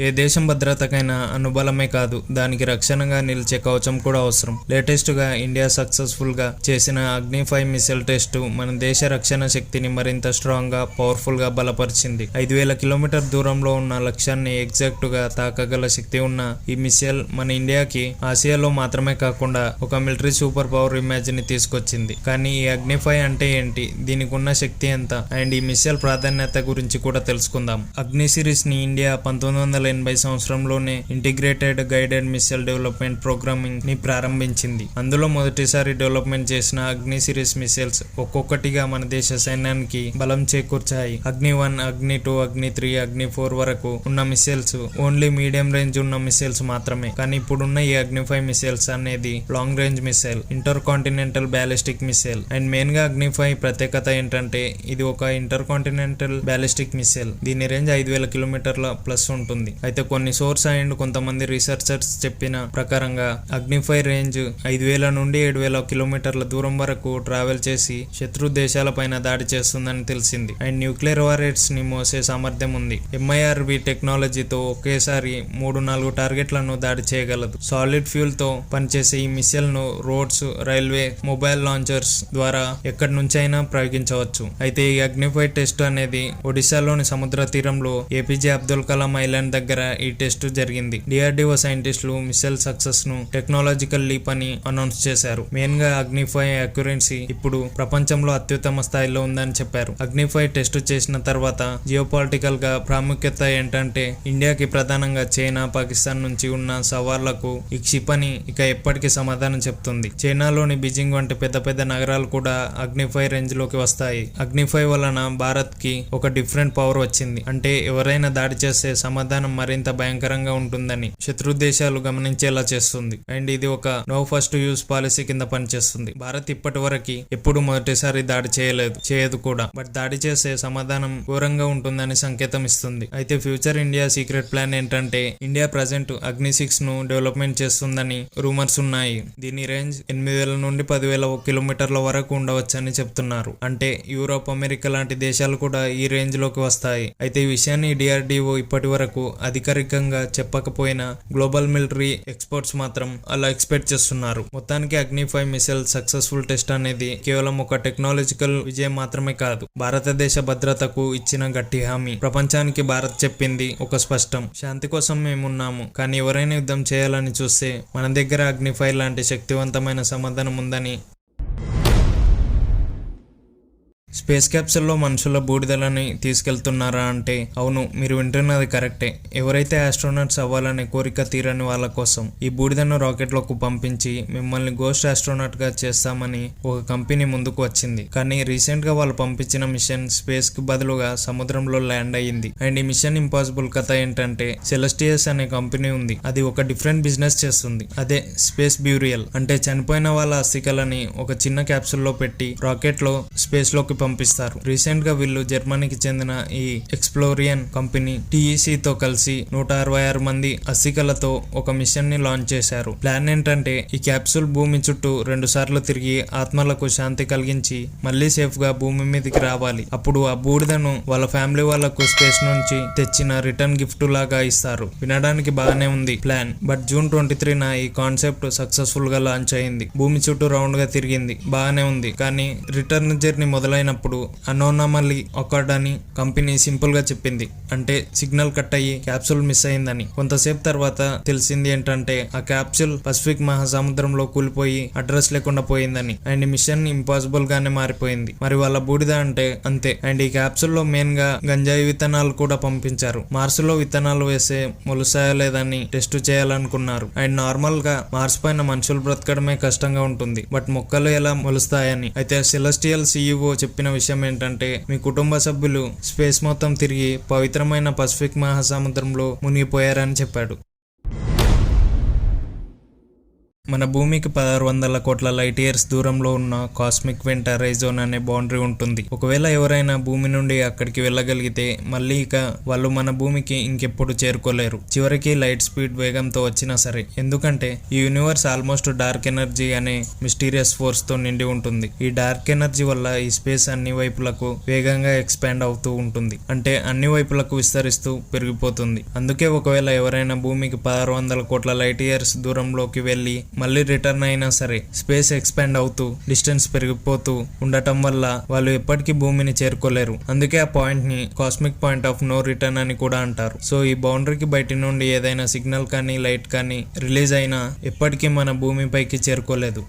ఏ దేశం భద్రతకైనా అనుబలమే కాదు దానికి రక్షణగా నిలిచే కవచం కూడా అవసరం. లేటెస్ట్గా ఇండియా సక్సెస్ఫుల్గా చేసిన అగ్ని ఫైవ్ మిసైల్ టెస్ట్ మన దేశ రక్షణ శక్తిని మరింత స్ట్రాంగ్గా పవర్ఫుల్గా బలపరిచింది. ఐదు వేల కిలోమీటర్ దూరంలో ఉన్న లక్ష్యాన్ని ఎగ్జాక్ట్గా తాకగల శక్తి ఉన్న ఈ మిసైల్ మన ఇండియాకి ఆసియాలో మాత్రమే కాకుండా ఒక మిలిటరీ సూపర్ పవర్ ఇమేజ్ని తీసుకొచ్చింది. కానీ ఈ అగ్ని ఫైవ్ అంటే ఏంటి? దీనికి ఉన్న శక్తి ఎంత? అండ్ ఈ మిసైల్ ప్రాధాన్యత గురించి కూడా తెలుసుకుందాం. అగ్ని సిరీస్ని ఇండియా పంతొమ్మిది వందల ఎనభై సంవత్సరంలోనే ఇంటిగ్రేటెడ్ గైడెడ్ మిసైల్ డెవలప్మెంట్ ప్రోగ్రామింగ్ని ప్రారంభించింది. అందులో మొదటిసారి డెవలప్మెంట్ చేసిన అగ్ని సిరీస్ మిసైల్స్ ఒక్కొక్కటిగా మన దేశ సైన్యానికి బలం చేకూర్చాయి. అగ్ని వన్ అగ్ని టూ అగ్ని త్రీ అగ్ని ఫోర్ వరకు ఉన్న మిసైల్స్ ఓన్లీ మీడియం రేంజ్ ఉన్న మిసైల్స్ మాత్రమే. కానీ ఇప్పుడున్న ఈ అగ్ని ఫైవ్ మిసైల్స్ అనేది long range missile intercontinental ballistic missile and మెయిన్గా అగ్ని ఫైవ్ ప్రత్యేకత ఏంటంటే ఇది ఒక ఇంటర్ కాంటినెంటల్ బ్యాలిస్టిక్ మిసైల్ దీని రేంజ్ ఐదు వేల కిలోమీటర్ల ప్లస్ ఉంటుంది. అయితే కొన్ని సోర్స్ అండ్ కొంతమంది రీసెర్చర్స్ చెప్పిన ప్రకారంగా అగ్నిఫైర్ రేంజ్ ఐదు వేల నుండి ఏడు వేల కిలోమీటర్ల దూరం వరకు ట్రావెల్ చేసి శత్రు దేశాలపైన దాడి చేస్తుందని తెలిసింది. అండ్ న్యూక్లియర్ వారెట్స్ని మోసే సామర్థ్యం ఉంది. ఎంఐఆర్వి టెక్నాలజీతో ఒకేసారి మూడు నాలుగు టార్గెట్లను దాడి చేయగలదు. సాలిడ్ ఫ్యూల్తో పనిచేసే ఈ మిసైల్ను రోడ్స్ రైల్వే మొబైల్ లాంచర్స్ ద్వారా ఎక్కడి నుంచైనా ప్రయోగించవచ్చు. అయితే ఈ అగ్నిఫైర్ టెస్ట్ అనేది ఒడిశాలోని సముద్ర తీరంలో ఏపీజే అబ్దుల్ కలాం ఐలాండ్ దగ్గర ఈ టెస్ట్ జరిగింది. డిఆర్డిఓ సైంటిస్టులు మిసైల్ సక్సెస్ను టెక్నాలజికల్ లీప్ అని అనౌన్స్ చేశారు. మెయిన్గా అగ్నిఫై అక్యురెన్సీ ఇప్పుడు ప్రపంచంలో అత్యుత్తమ స్థాయిలో ఉందని చెప్పారు. అగ్నిఫై టెస్ట్ చేసిన తర్వాత జియోపాలిటికల్గా ప్రాముఖ్యత ఏంటంటే ఇండియాకి ప్రధానంగా చైనా పాకిస్తాన్ నుంచి ఉన్న సవాళ్ళకు ఈ క్షిపణి ఇక ఎప్పటికీ సమాధానం చెప్తుంది. చైనాలోని బీజింగ్ వంటి పెద్ద పెద్ద నగరాలు కూడా అగ్నిఫై రేంజ్లోకి వస్తాయి. అగ్నిఫై వలన భారత్కి ఒక డిఫరెంట్ పవర్ వచ్చింది. అంటే ఎవరైనా దాడి చేస్తే సమాధానం మరింత భయంకరంగా ఉంటుందని శత్రు దేశాలు గమనించేలా చేస్తుంది. అండ్ ఇది ఒక నో ఫస్ట్ యూస్ పాలసీ కింద పనిచేస్తుంది. భారత్ ఇప్పటి వరకు ఎప్పుడు మొదటిసారి దాడి చేయలేదు. చేయదు కూడా. బట్ దాడి చేసే సమాధానం ఘోరంగా ఉంటుందని సంకేతం ఇస్తుంది. అయితే ఫ్యూచర్ ఇండియా సీక్రెట్ ప్లాన్ ఏంటంటే ఇండియా ప్రజెంట్ అగ్ని సిక్స్ను డెవలప్మెంట్ చేస్తుందని రూమర్స్ ఉన్నాయి. దీని రేంజ్ ఎనిమిది వేల నుండి పదివేల కిలోమీటర్ల వరకు ఉండవచ్చని చెప్తున్నారు. అంటే యూరోప్ అమెరికా లాంటి దేశాలు కూడా ఈ రేంజ్లోకి వస్తాయి. అయితే ఈ విషయాన్ని డిఆర్డిఓ ఇప్పటి వరకు అధికారికంగా చెప్పకపోయినా గ్లోబల్ మిలిటరీ ఎక్స్పర్ట్స్ మాత్రం అలా ఎక్స్పెక్ట్ చేస్తున్నారు. మొత్తానికి అగ్ని ఫైవ్ మిసైల్ సక్సెస్ఫుల్ టెస్ట్ అనేది కేవలం ఒక టెక్నాలజికల్ విజయం మాత్రమే కాదు భారతదేశ భద్రతకు ఇచ్చిన గట్టి హామీ. ప్రపంచానికి భారత్ చెప్పింది ఒక స్పష్టం. శాంతి కోసం మేమున్నాము కానీ ఎవరైనా యుద్ధం చేయాలని చూస్తే మన దగ్గర అగ్ని ఫైర్ లాంటి శక్తివంతమైన సమాధానం ఉందని స్పేస్ క్యాప్సుల్లో మనుషుల బూడిదలని తీసుకెళ్తున్నారా అంటే అవును మీరు వింటున్నది కరెక్టే. ఎవరైతే ఆస్ట్రోనట్స్ అవ్వాలనే కోరిక తీరని వాళ్ళ కోసం ఈ బూడిదను రాకెట్లోకి పంపించి మిమ్మల్ని గోస్ట్ ఆస్ట్రోనట్గా చేస్తామని ఒక కంపెనీ ముందుకు వచ్చింది. కానీ రీసెంట్గా వాళ్ళు పంపించిన మిషన్ స్పేస్కి బదులుగా సముద్రంలో ల్యాండ్ అయ్యింది. అండ్ ఈ మిషన్ ఇంపాసిబుల్ కథ ఏంటంటే సెలస్టియస్ అనే కంపెనీ ఉంది. అది ఒక డిఫరెంట్ బిజినెస్ చేస్తుంది. అదే స్పేస్ బ్యూరియల్. అంటే చనిపోయిన వాళ్ళ అస్థికలని ఒక చిన్న క్యాప్సుల్లో పెట్టి రాకెట్లో స్పేస్లోకి పంపిస్తారు. రీసెంట్గా వీళ్ళు జర్మనీకి చెందిన ఈ ఎక్స్ప్లోరియన్ కంపెనీ టిఈసి తో కలిసి నూట అరవై ఆరు మంది అసికలతో ఒక మిషన్ని లాంచ్ చేశారు. ప్లాన్ ఏంటంటే ఈ క్యాప్సూల్ భూమి చుట్టూ రెండు సార్లు తిరిగి ఆత్మలకు శాంతి కలిగించి మళ్ళీ సేఫ్గా భూమి మీదకి రావాలి. అప్పుడు ఆ బూడిదను వాళ్ళ ఫ్యామిలీ వాళ్ళకు స్పేస్ నుంచి తెచ్చిన రిటర్న్ గిఫ్ట్ లాగా ఇస్తారు. వినడానికి బాగానే ఉంది ప్లాన్. బట్ జూన్ ట్వంటీ త్రీన ఈ కాన్సెప్ట్ సక్సెస్ఫుల్గా లాంచ్ అయింది. భూమి చుట్టూ రౌండ్గా తిరిగింది. బాగానే ఉంది. కానీ రిటర్న్ జర్నీ మొదలైన అనోనమల్లీ అకార్డ్ అని కంపెనీ సింపుల్గా చెప్పింది. అంటే సిగ్నల్ కట్ అయ్యి క్యాప్సూల్ మిస్ అయిందని. కొంతసేపు తర్వాత తెలిసింది ఏంటంటే ఆ క్యాప్సూల్ పసిఫిక్ మహాసముద్రంలో కూలిపోయి అడ్రస్ లేకుండా పోయిందని. అండ్ మిషన్ ఇంపాసిబుల్ గానే మారిపోయింది. మరి వాళ్ళ బూడిద అంటే అంతే. అండ్ ఈ క్యాప్సూల్లో మెయిన్గా గంజాయి విత్తనాలు కూడా పంపించారు. మార్స్లో విత్తనాలు వేసే మొలుసాయో లేదని టెస్ట్ చేయాలనుకున్నారు. అండ్ నార్మల్గా మార్స్ పైన మనుషులు బ్రతకడమే కష్టంగా ఉంటుంది. బట్ మొక్కలు ఎలా మొలుస్తాయని. అయితే సెలస్టియల్ సిఇఓ చెప్పిన విషయం ఏంటంటే మీ కుటుంబ సభ్యులు స్పేస్ మొత్తం తిరిగి పవిత్రమైన పసిఫిక్ మహాసముద్రంలో మునిగిపోయారని చెప్పాడు. మన భూమికి పదహారు వందల కోట్ల లైట్ ఇయర్స్ దూరంలో ఉన్న కాస్మిక్ వెంట రైజోన్ అనే బౌండరీ ఉంటుంది. ఒకవేళ ఎవరైనా భూమి నుండి అక్కడికి వెళ్ళగలిగితే మళ్ళీ ఇక వాళ్ళు మన భూమికి ఇంకెప్పుడు చేరుకోలేరు. చివరికి లైట్ స్పీడ్ వేగంతో వచ్చినా సరే. ఎందుకంటే ఈ యూనివర్స్ ఆల్మోస్ట్ డార్క్ ఎనర్జీ అనే మిస్టీరియస్ ఫోర్స్తో నిండి ఉంటుంది. ఈ డార్క్ ఎనర్జీ వల్ల ఈ స్పేస్ అన్ని వైపులకు వేగంగా ఎక్స్పాండ్ అవుతూ ఉంటుంది. అంటే అన్ని వైపులకు విస్తరిస్తూ పెరిగిపోతుంది. అందుకే ఒకవేళ ఎవరైనా భూమికి పదహారు వందల కోట్ల లైట్ ఇయర్స్ దూరంలోకి వెళ్ళి మళ్ళీ రిటర్న్ అయినా సరే స్పేస్ ఎక్స్పాండ్ అవుతూ డిస్టెన్స్ పెరిగిపోతూ ఉండటం వల్ల వాళ్ళు ఎప్పటికీ భూమిని చేరుకోలేరు. అందుకే ఆ పాయింట్ని cosmic point of no return అని కూడా అంటారు. సో ఈ బౌండరీకి బయట నుండి ఏదైనా సిగ్నల్ కానీ లైట్ కానీ రిలీజ్ అయినా ఎప్పటికీ మన భూమిపైకి చేరుకోలేదు.